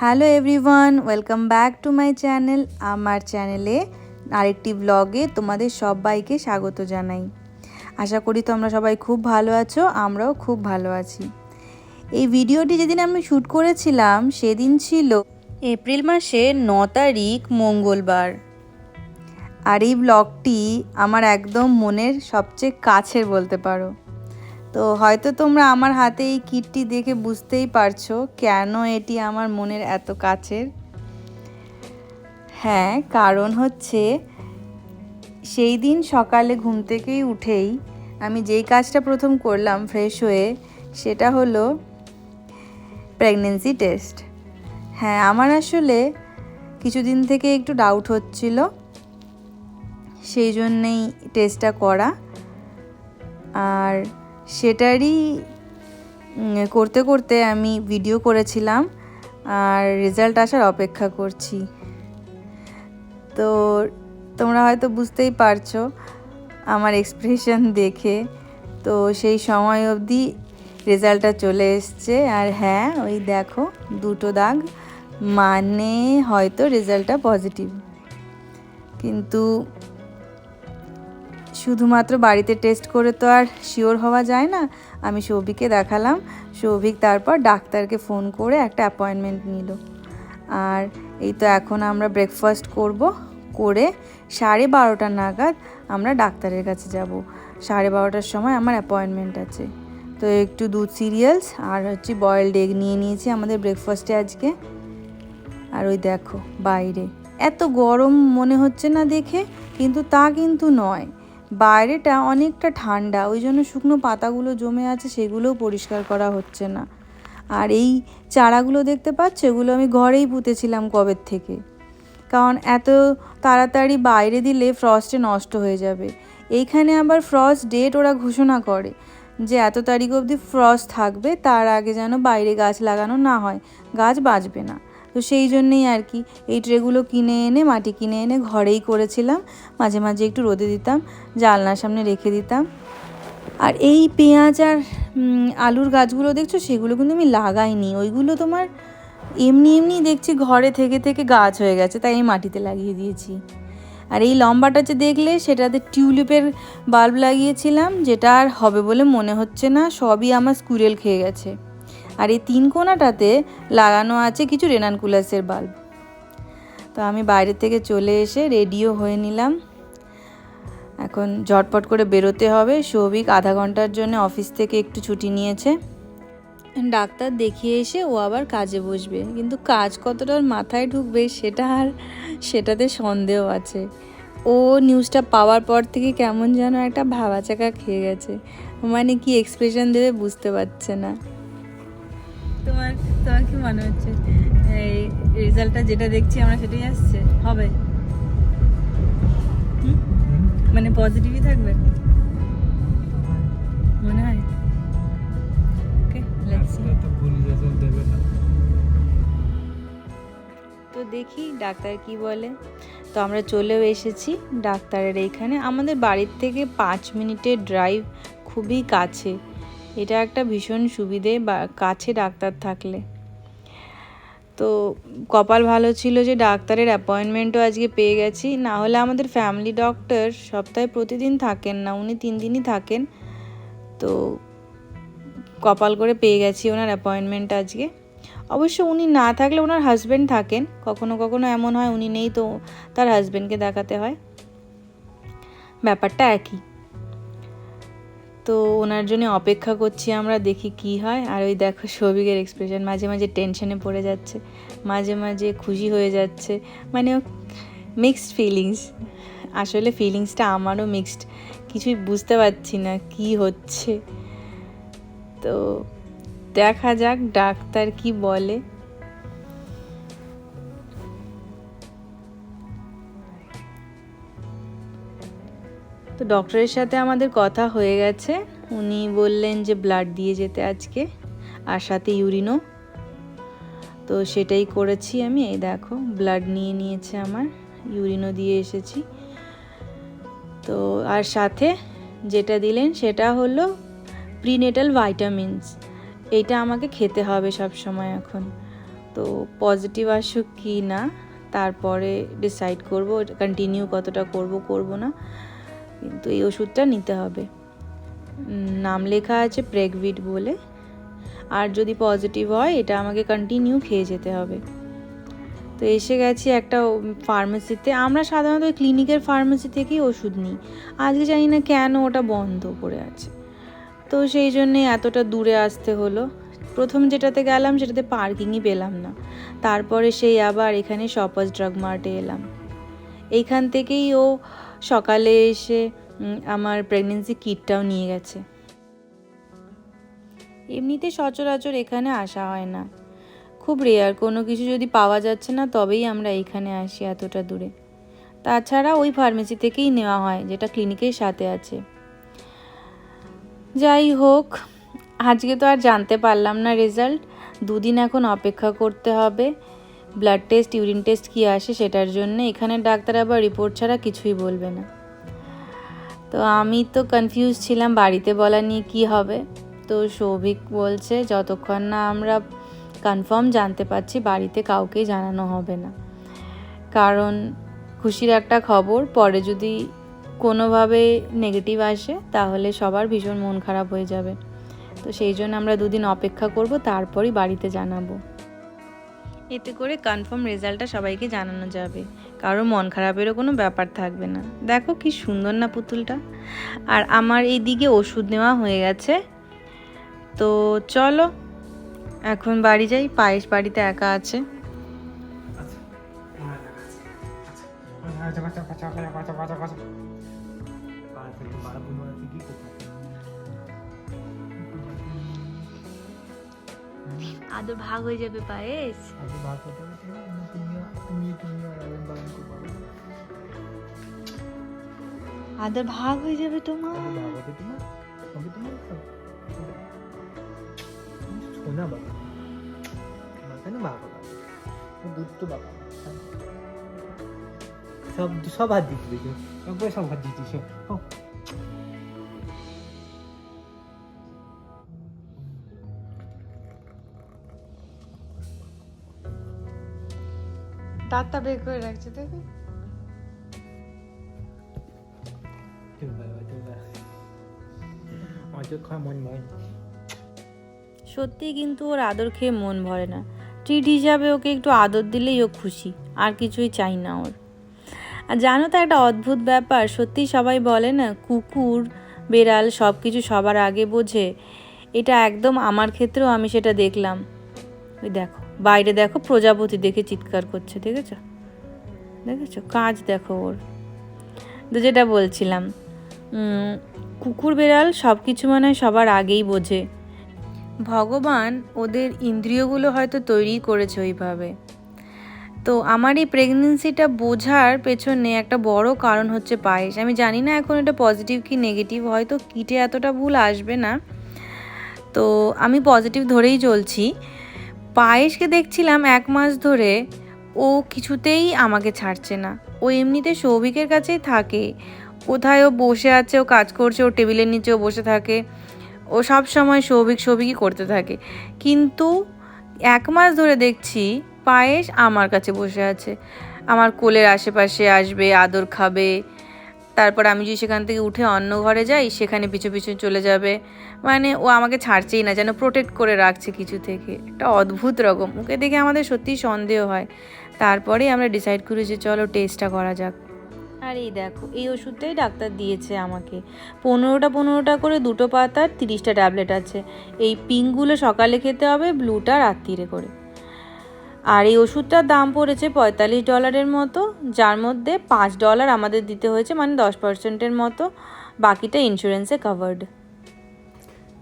Hello everyone, welcome back to my channel. আমার চ্যানেলে আরেকটি ব্লগে তোমাদের সবাইকে স্বাগত জানাই। আশা করি তোমরা সবাই খুব ভালো আছো, আমরাও খুব ভালো আছি। এই ভিডিওটি যেদিন আমি শ্যুট করেছিলাম, সেদিন ছিল এপ্রিল মাসের ন তারিখ মঙ্গলবার। আর এই ব্লগটি আমার একদম মনের সবচেয়ে কাছের বলতে পারো। তো হয়তো তোমরা আমার হাতে এই কিটটি দেখে বুঝতেই পারছ কেন এটি আমার মনের এত কাছের। হ্যাঁ কারণ হচ্ছে সেই দিন সকালে ঘুম থেকেই উঠেই আমি যেই কাজটা প্রথম করলাম ফ্রেশ হয়ে সেটা হলো প্রেগনেন্সি টেস্ট। হ্যাঁ আমার আসলে কিছুদিন থেকে একটু ডাউট হচ্ছিল, সেই জন্যেই টেস্টটা করা। আর সেটারই করতে করতে আমি ভিডিও করেছিলাম আর রেজাল্ট আসার অপেক্ষা করছি। তো তোমরা হয়তো বুঝতেই পারছ আমার এক্সপ্রেশন দেখে। তো সেই সময় অবধি রেজাল্টটা চলে এসছে আর হ্যাঁ ওই দেখো দুটো দাগ মানে হয়তো রেজাল্টটা পজিটিভ কিন্তু শুধুমাত্র বাড়িতে টেস্ট করে তো আর শিওর হওয়া যায় না। আমি সৌভিককে দেখালাম। সৌভিক তারপর ডাক্তারকে ফোন করে একটা অ্যাপয়েন্টমেন্ট নিল। আর এই তো এখন আমরা ব্রেকফাস্ট করব। করে সাড়ে বারোটা নাগাদ আমরা ডাক্তারের কাছে যাব। সাড়ে বারোটার সময় আমার অ্যাপয়েন্টমেন্ট আছে। তো একটু দুধ সিরিয়ালস আর হচ্ছে বয়েলড এগ নিয়ে নিয়েছি আমাদের ব্রেকফাস্টে আজকে। আর ওই দেখো বাইরে। এত গরম মনে হচ্ছে না দেখে, কিন্তু তা কিন্তু নয়। বাইরেটা অনেকটা ঠান্ডা, ওই জন্য শুকনো পাতাগুলো জমে আছে, সেগুলোও পরিষ্কার করা হচ্ছে না। আর এই চারাগুলো দেখতে পাচ্ছ? এগুলো আমি ঘরেই পুঁতেছিলাম কবের থেকে। কারণ এত তাড়াতাড়ি বাইরে দিলে ফ্রস্টে নষ্ট হয়ে যাবে। এইখানে আবার ফ্রস্ট ডেট ওরা ঘোষণা করে যে এত তারিখ অবধি ফ্রস্ট থাকবে, তার আগে যেন বাইরে গাছ লাগানো না হয়। গাছ বাঁচবে না। তো সেই জন্যেই আর কি এই ট্রেগুলো কিনে এনে, মাটি কিনে এনে ঘরেই করেছিলাম। মাঝে মাঝে একটু রোদে দিতাম জানলার সামনে রেখে দিতাম। আর এই পেঁয়াজ আর আলুর গাছগুলো দেখছ? সেগুলো কিন্তু আমি লাগাইনি। ওইগুলো তোমার এমনি এমনি দেখছি ঘরে থেকে থেকে গাছ হয়ে গেছে, তাই আমি মাটিতে লাগিয়ে দিয়েছি। আর এই লম্বাটা যে দেখলে, সেটাতে টিউলিপের বাল্ব লাগিয়েছিলাম, যেটা আর হবে বলে মনে হচ্ছে না, সবই আমার স্কুরেল খেয়ে গেছে। আর এই তিন কোনাটাতে লাগানো আছে কিছু রেনানকুলাসের বাল্ব। তো আমি বাইরে থেকে চলে এসে রেডিও হয়ে নিলাম। এখন ঝটপট করে বেরোতে হবে। সৌভিক আধা ঘণ্টার জন্য অফিস থেকে একটু ছুটি নিয়েছে। ডাক্তার দেখিয়ে এসে ও আবার কাজে বসবে। কিন্তু কাজ কতটা মাথায় ঢুকবে সেটা আর সেটাতে সন্দেহ আছে। ও নিউজটা পাওয়ার পর থেকে কেমন যেন একটা ভাবাচাকা খেয়ে গেছে। মানে কি এক্সপ্রেশন দেবে বুঝতে পারছে না। তোমার কি মনে হচ্ছে? এই রেজাল্টটা যেটা দেখছি আমরা সেটাই আসছে? হবে? মানে পজিটিভই থাকবে? মনে হয়? ওকে তো দেখি ডাক্তার কি বলে। তো আমরা চলেও এসেছি ডাক্তারের এইখানে। আমাদের বাড়ির থেকে পাঁচ মিনিটের ড্রাইভ খুবই কাছে। এটা একটা ভীষণ সুবিধে বা কাছে ডাক্তার থাকলে। তো কপাল ভালো ছিল যে ডাক্তারের অ্যাপয়েন্টমেন্টও আজকে পেয়ে গেছি। না হলে আমাদের ফ্যামিলি ডক্টর সপ্তাহে প্রতিদিন থাকেন না, উনি তিন দিনই থাকেন। তো কপাল করে পেয়ে গেছি ওনার অ্যাপয়েন্টমেন্ট আজকে। অবশ্য উনি না থাকলে ওনার হাজব্যান্ড থাকেন। কখনো কখনো এমন হয় উনি নেই, তো তার হাজব্যান্ডকে দেখাতে হয়। ব্যাপারটা একই। তো ওনার জন্য অপেক্ষা করছি আমরা, দেখি কি হয়। আর ওই দেখো সৌভিকের এক্সপ্রেশন মাঝে মাঝে টেনশনে পড়ে যাচ্ছে, মাঝে মাঝে খুশি হয়ে যাচ্ছে। মানে মিক্সড ফিলিংস আসলে ফিলিংসটা আমারও মিক্সড কিছুই বুঝতে পারছি না কি হচ্ছে। তো দেখা যাক ডাক্তার কি বলে। তো ডক্টরের সাথে আমাদের কথা হয়ে গেছে। উনি বললেন যে ব্লাড দিয়ে যেতে আজকে, আর সাথে ইউরিনও তো সেটাই করেছি আমি, এই দেখো ব্লাড নিয়ে নিয়েছে আমার ইউরিনও দিয়ে এসেছি। তো আর সাথে যেটা দিলেন সেটা হলো প্রিনেটাল ভাইটামিনস এইটা আমাকে খেতে হবে সব সময় এখন। তো পজিটিভ আসুক কি না, তারপরে ডিসাইড করব কন্টিনিউ কতটা করব করব না। কিন্তু এই ওষুধটা নিতে হবে। নাম লেখা আছে প্রেগভিট বলে। আর যদি পজিটিভ হয়, এটা আমাকে কন্টিনিউ খেয়ে যেতে হবে। তো এসে গেছি একটা ফার্মেসিতে আমরা সাধারণত ওই ক্লিনিকের ফার্মেসি থেকেই ওষুধ নিই। আজকে জানি না কেন ওটা বন্ধ করে আছে। তো সেই জন্যে এতটা দূরে আসতে হলো। প্রথম যেটাতে গেলাম, সেটাতে পার্কিংই পেলাম না। তারপরে সেই আবার এখানে শপার্স ড্রাগ মার্টে এলাম। এইখান থেকেই ও সকালে এসে আমার প্রেগনেন্সি কিটটাও নিয়ে গেছে। এমনিতে সচরাচর এখানে আসা হয় না। খুব রেয়ার কোনো কিছু যদি পাওয়া যাচ্ছে না, তবেই আমরা এখানে আসি এতটা দূরে। তাছাড়া ওই ফার্মেসি থেকেই নেওয়া হয়, যেটা ক্লিনিকের সাথে আছে। যাই হোক, আজকে তো আর জানতে পারলাম না রেজাল্ট দুদিন এখন অপেক্ষা করতে হবে। ব্লাড টেস্ট ইউরিন টেস্ট কী আসে সেটার জন্য এখানে ডাক্তার আবার রিপোর্ট ছাড়া কিছুই বলবে না। তো আমি তো কনফিউজ ছিলাম বাড়িতে বলা নিয়ে কি হবে। তো সৌভিক বলছে, যতক্ষণ না আমরা কনফার্ম জানতে পারছি, বাড়িতে কাউকে জানানো হবে না। কারণ খুশির একটা খবর, পরে যদি কোনোভাবে নেগেটিভ আসে, তাহলে সবার ভীষণ মন খারাপ হয়ে যাবে। তো সেই জন্য আমরা দুদিন অপেক্ষা করব, তারপরই বাড়িতে জানাব। এতে করে কনফার্ম রেজাল্টটা সবাইকে জানানো যাবে। কারও মন খারাপেরও কোনো ব্যাপার থাকবে না। দেখো কি সুন্দর না পুতুলটা। আর আমার এই দিকে ওষুধ নেওয়া হয়ে গেছে। তো চলো, এখন বাড়ি যাই। পায়েস বাড়িতে একা আছে। আচ্ছা আচ্ছা আচ্ছা আচ্ছা আচ্ছা আচ্ছা আচ্ছা। আদর ভাগ হয়ে যাবে পায়েস? আদর ভাগ হয়ে যাবে তোমার শোনা বাবা কেন বাবা দুধ তো বাবা সব সব হাত একবার সব হাত দিচ্ছি দাঁতটা বের করে রাখছে দেখো মন মন সত্যি কিন্তু ওর আদর খেয়ে মন ভরে না। ট্রিট হিসাবে ওকে একটু আদর দিলেই ও খুশি আর কিছুই চাই না ওর। আর জানো তো একটা অদ্ভুত ব্যাপার সত্যি সবাই বলে না কুকুর বেড়াল সব কিছু সবার আগে বোঝে। এটা একদম আমার ক্ষেত্রেও আমি সেটা দেখলাম। ওই দেখো। বাইরে দেখো প্রজাপতি দেখে চিৎকার করছে, দেখেছ? দেখেছ? কাজ দেখো ওর। তো যেটা বলছিলাম কুকুর বেড়াল সব কিছু মানে সবার আগেই বোঝে। ভগবান ওদের ইন্দ্রিয়গুলো হয়তো তৈরি করেছে ওইভাবে। তো আমার এই প্রেগনেন্সিটা বোঝার পেছনে একটা বড় কারণ হচ্ছে পায়েস। আমি জানি না এখন এটা পজিটিভ কি নেগেটিভ হয়তো কিটে এতটা ভুল আসবে না। তো আমি পজিটিভ ধরেই চলছি। পায়েসকে দেখছিলাম এক মাস ধরে, ও কিছুতেই আমাকে ছাড়ছে না। ও এমনিতে সৌভিকের কাছেই থাকে। কোথায় ও বসে আছে, ও কাজ করছে, ও টেবিলের নিচেও বসে থাকে। ও সব সময় সৌভিক সৌভিকই করতে থাকে। কিন্তু এক মাস ধরে দেখছি পায়েস আমার কাছে বসে আছে। আমার কোলের আশেপাশে আসবে, আদর খাবে তারপর আমি যদি সেখান থেকে উঠে অন্য ঘরে যাই, সেখানে পিছু পিছু চলে যাবে। মানে ও আমাকে ছাড়ছেই না, যেন প্রোটেক্ট করে রাখছে কিছু থেকে। একটা অদ্ভুত রকম। ওকে দেখে আমাদের সত্যিই সন্দেহ হয়। তারপরেই আমরা ডিসাইড করি যে চলো টেস্টটা করা যাক। আর এই দেখো, এই ওষুধটাই ডাক্তার দিয়েছে আমাকে। পনেরোটা পনেরোটা করে দুটো পাতার তিরিশটা ট্যাবলেট আছে। এই পিঙ্কগুলো সকালে খেতে হবে ব্লুটা রাত্রিরে করে। আর এই ওষুধটার দাম পড়েছে পঁয়তাল্লিশ ডলারের মতো, যার মধ্যে পাঁচ ডলার আমাদের দিতে হয়েছে মানে দশ পার্সেন্টের মতো। বাকিটা ইন্স্যুরেন্সে কাভার্ড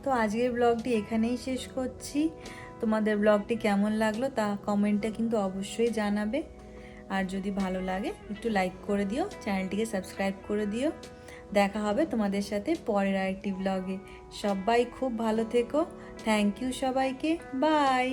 তো আজকের ব্লগটি এখানেই শেষ করছি। তোমাদের ব্লগটি কেমন লাগল তা কমেন্টে কিন্তু অবশ্যই জানাবে। আর যদি ভালো লাগে, একটু লাইক করে দিও চ্যানেলটিকে সাবস্ক্রাইব করে দিও। দেখা হবে তোমাদের সাথে পরের আরেকটি ব্লগে সবাই খুব ভালো থেকো। থ্যাংক ইউ সবাইকে। বাই